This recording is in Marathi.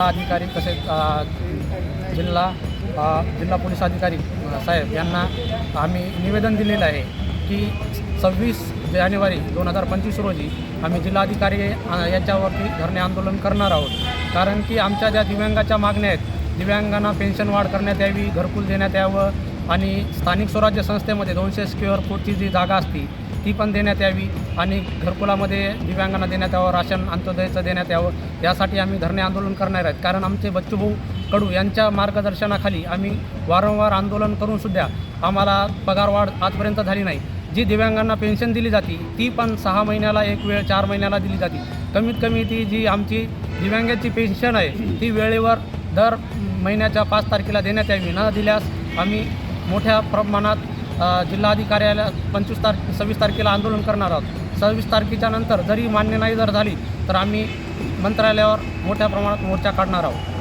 अधिकारी तसेच जिल्हा जिल्हा पोलीस अधिकारी साहेब यांना आम्ही निवेदन दिलेलं आहे की सव्वीस जानेवारी दोन हजार पंचवीस रोजी आम्ही जिल्हाधिकारी अ, याच्यावरती धरणे आंदोलन करणार आहोत. कारण की आमच्या ज्या दिव्यांगाच्या मागण्या आहेत दिव्यांगांना पेन्शन वाढ करण्यात यावी घरकुल देण्यात यावं आणि स्थानिक स्वराज्य संस्थेमध्ये दोनशे स्क्वेअर फूटची जी जागा असती ती पण देण्यात यावी आणि घरकुलामध्ये दिव्यांगांना देण्यात यावं राशन अंत्योदयचं देण्यात यावं यासाठी आम्ही धरणे आंदोलन करणार आहेत. कारण आमचे बच्चूभाऊ कडू यांच्या मार्गदर्शनाखाली आम्ही वारंवार आंदोलन करूनसुद्धा आम्हाला पगारवाढ आजपर्यंत झाली नाही. जी दिव्यांगांना पेन्शन दिली जाते ती पण सहा महिन्याला एक वेळ चार महिन्याला दिली जाते. कमीत कमी ती जी आमची दिव्यांगाची पेन्शन आहे ती वेळेवर दर महिन्याच्या पाच तारखेला देण्यात यावी. न दिल्यास आम्ही मोठ्या प्रमाणात जिल्हाधिकाऱ्याला पंचवीस तारखे सव्वीस तारखेला आंदोलन करणार आहोत. सव्वीस तारखेच्या नंतर जरी मान्य नाही जर झाली तर आम्ही मंत्रालयावर मोठ्या प्रमाणात मोर्चा काढणार आहोत.